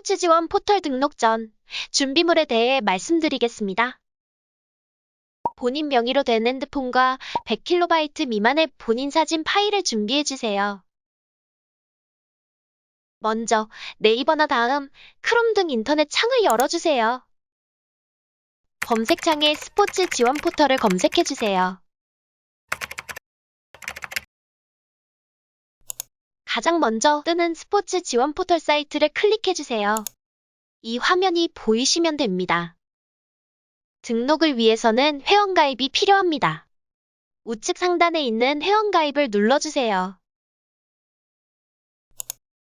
스포츠 지원 포털 등록 전 준비물에 대해 말씀드리겠습니다. 본인 명의로 된 핸드폰과 100KB 미만의 본인 사진 파일을 준비해주세요. 먼저 네이버나 다음, 크롬 등 인터넷 창을 열어주세요. 검색창에 스포츠 지원 포털을 검색해주세요. 가장 먼저 뜨는 스포츠 지원 포털 사이트를 클릭해주세요. 이 화면이 보이시면 됩니다. 등록을 위해서는 회원가입이 필요합니다. 우측 상단에 있는 회원가입을 눌러주세요.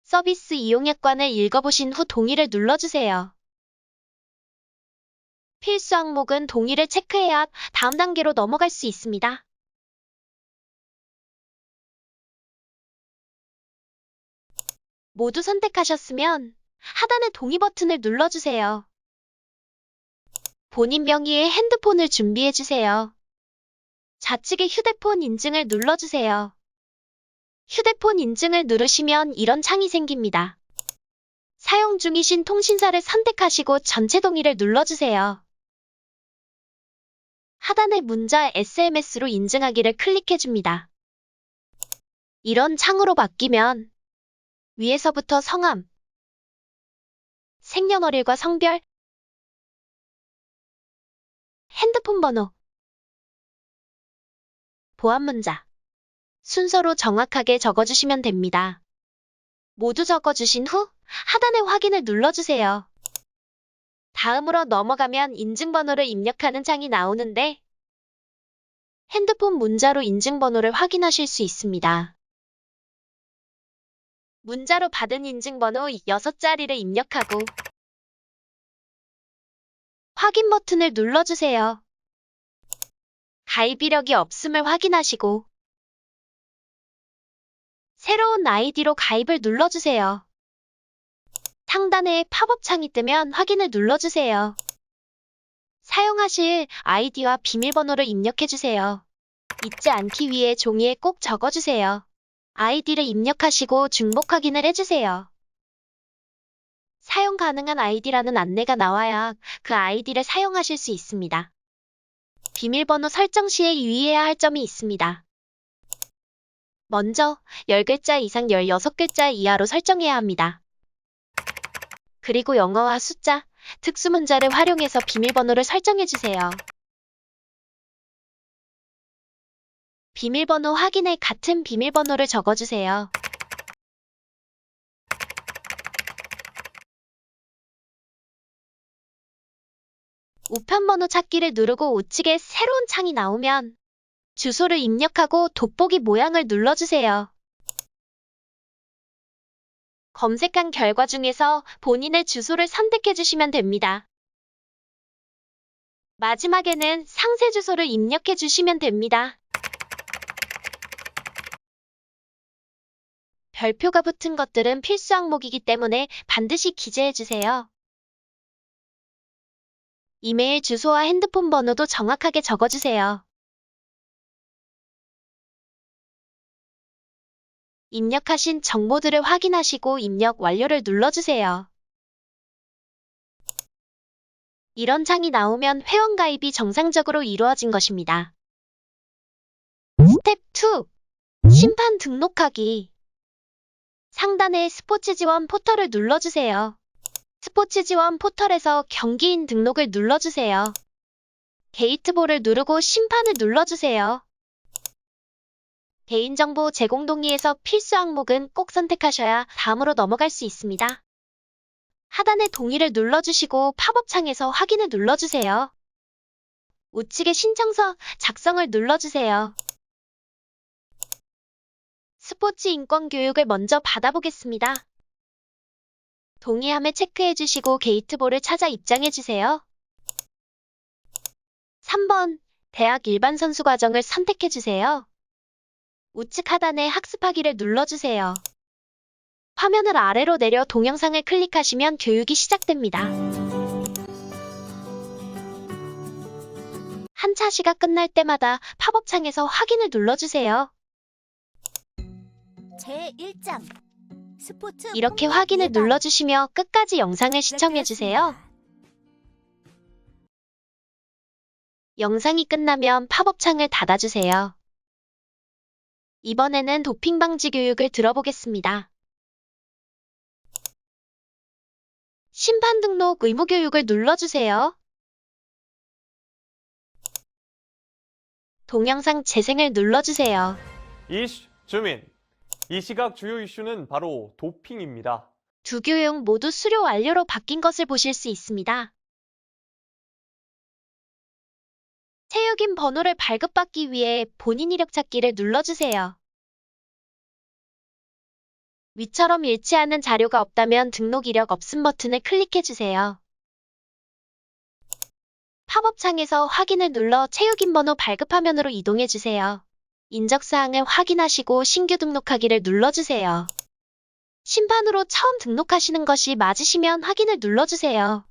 서비스 이용약관을 읽어보신 후 동의를 눌러주세요. 필수 항목은 동의를 체크해야 다음 단계로 넘어갈 수 있습니다. 모두 선택하셨으면 하단의 동의 버튼을 눌러주세요. 본인 명의의 핸드폰을 준비해주세요. 좌측의 휴대폰 인증을 눌러주세요. 휴대폰 인증을 누르시면 이런 창이 생깁니다. 사용 중이신 통신사를 선택하시고 전체 동의를 눌러주세요. 하단의 문자 SMS로 인증하기를 클릭해줍니다. 이런 창으로 바뀌면 위에서부터 성함, 생년월일과 성별, 핸드폰 번호, 보안 문자, 순서로 정확하게 적어주시면 됩니다. 모두 적어주신 후 하단의 확인을 눌러주세요. 다음으로 넘어가면 인증번호를 입력하는 창이 나오는데 핸드폰 문자로 인증번호를 확인하실 수 있습니다. 문자로 받은 인증번호 6자리를 입력하고 확인 버튼을 눌러주세요. 가입 이력이 없음을 확인하시고 새로운 아이디로 가입을 눌러주세요. 상단에 팝업 창이 뜨면 확인을 눌러주세요. 사용하실 아이디와 비밀번호를 입력해주세요. 잊지 않기 위해 종이에 꼭 적어주세요. 아이디를 입력하시고 중복 확인을 해주세요. 사용 가능한 아이디라는 안내가 나와야 그 아이디를 사용하실 수 있습니다. 비밀번호 설정 시에 유의해야 할 점이 있습니다. 먼저 10글자 이상 16글자 이하로 설정해야 합니다. 그리고 영어와 숫자, 특수 문자를 활용해서 비밀번호를 설정해주세요. 비밀번호 확인에 같은 비밀번호를 적어주세요. 우편번호 찾기를 누르고 우측에 새로운 창이 나오면 주소를 입력하고 돋보기 모양을 눌러주세요. 검색한 결과 중에서 본인의 주소를 선택해 주시면 됩니다. 마지막에는 상세 주소를 입력해 주시면 됩니다. 별표가 붙은 것들은 필수 항목이기 때문에 반드시 기재해 주세요. 이메일 주소와 핸드폰 번호도 정확하게 적어주세요. 입력하신 정보들을 확인하시고 입력 완료를 눌러주세요. 이런 창이 나오면 회원가입이 정상적으로 이루어진 것입니다. 스텝 2. 심판 등록하기. 상단의 스포츠 지원 포털을 눌러주세요. 스포츠 지원 포털에서 경기인 등록을 눌러주세요. 게이트볼을 누르고 심판을 눌러주세요. 개인정보 제공 동의에서 필수 항목은 꼭 선택하셔야 다음으로 넘어갈 수 있습니다. 하단의 동의를 눌러주시고 팝업 창에서 확인을 눌러주세요. 우측의 신청서 작성을 눌러주세요. 스포츠 인권 교육을 먼저 받아보겠습니다. 동의함을 체크해 주시고 게이트볼을 찾아 입장해 주세요. 3번 대학 일반 선수 과정을 선택해 주세요. 우측 하단에 학습하기를 눌러주세요. 화면을 아래로 내려 동영상을 클릭하시면 교육이 시작됩니다. 한 차시가 끝날 때마다 팝업 창에서 확인을 눌러주세요. 제1장 스포츠 이렇게 확인을 예방, 눌러주시며 끝까지 영상을 시청해주세요. 영상이 끝나면 팝업 창을 닫아주세요. 이번에는 도핑 방지 교육을 들어보겠습니다. 심판 등록 의무 교육을 눌러주세요. 동영상 재생을 눌러주세요. 이슈 주민. 이 시각 주요 이슈는 바로 도핑입니다. 두 교육 모두 수료 완료로 바뀐 것을 보실 수 있습니다. 체육인 번호를 발급받기 위해 본인 이력 찾기를 눌러주세요. 위처럼 일치하는 자료가 없다면 등록 이력 없음 버튼을 클릭해주세요. 팝업 창에서 확인을 눌러 체육인 번호 발급 화면으로 이동해주세요. 인적사항을 확인하시고 신규 등록하기를 눌러주세요. 심판으로 처음 등록하시는 것이 맞으시면 확인을 눌러주세요.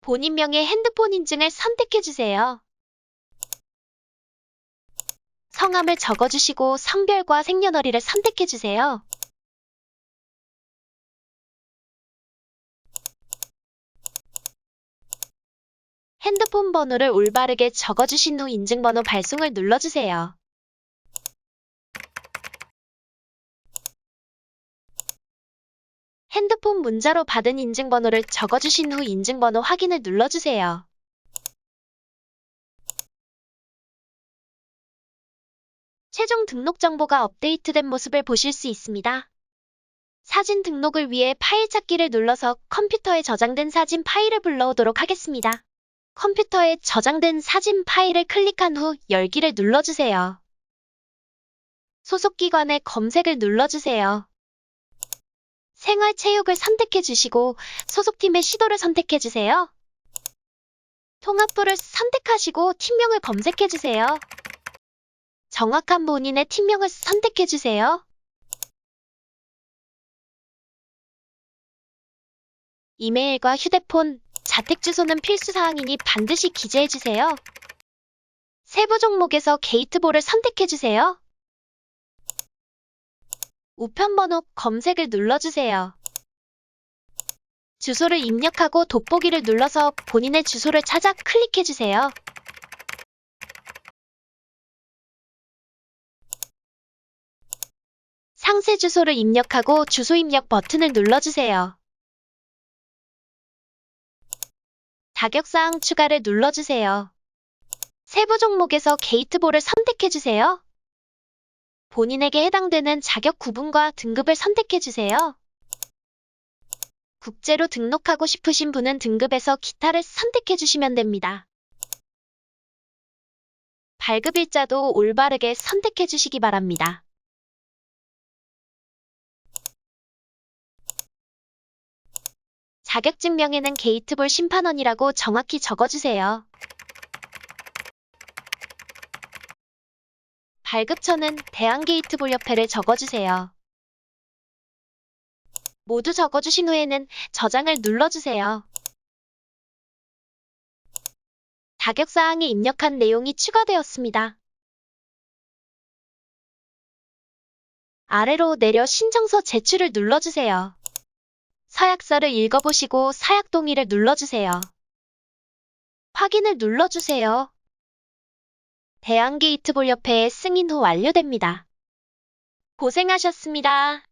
본인명의 핸드폰 인증을 선택해주세요. 성함을 적어주시고 성별과 생년월일을 선택해주세요. 핸드폰 번호를 올바르게 적어주신 후 인증번호 발송을 눌러주세요. 핸드폰 문자로 받은 인증번호를 적어주신 후 인증번호 확인을 눌러주세요. 최종 등록 정보가 업데이트된 모습을 보실 수 있습니다. 사진 등록을 위해 파일 찾기를 눌러서 컴퓨터에 저장된 사진 파일을 불러오도록 하겠습니다. 컴퓨터에 저장된 사진 파일을 클릭한 후 열기를 눌러주세요. 소속 기관의 검색을 눌러주세요. 생활체육을 선택해 주시고 소속팀의 시도를 선택해 주세요. 통합부를 선택하시고 팀명을 검색해 주세요. 정확한 본인의 팀명을 선택해 주세요. 이메일과 휴대폰, 자택 주소는 필수 사항이니 반드시 기재해 주세요. 세부 종목에서 게이트볼을 선택해 주세요. 우편 번호 검색을 눌러주세요. 주소를 입력하고 돋보기를 눌러서 본인의 주소를 찾아 클릭해 주세요. 상세 주소를 입력하고 주소 입력 버튼을 눌러주세요. 자격사항 추가를 눌러주세요. 세부 종목에서 게이트볼을 선택해주세요. 본인에게 해당되는 자격 구분과 등급을 선택해주세요. 국제로 등록하고 싶으신 분은 등급에서 기타를 선택해주시면 됩니다. 발급일자도 올바르게 선택해주시기 바랍니다. 자격증명에는 게이트볼 심판원이라고 정확히 적어주세요. 발급처는 대한게이트볼 협회를 적어주세요. 모두 적어주신 후에는 저장을 눌러주세요. 자격사항에 입력한 내용이 추가되었습니다. 아래로 내려 신청서 제출을 눌러주세요. 서약서를 읽어보시고 사약 동의를 눌러주세요. 확인을 눌러주세요. 대한 게이트볼 협회에 승인 후 완료됩니다. 고생하셨습니다.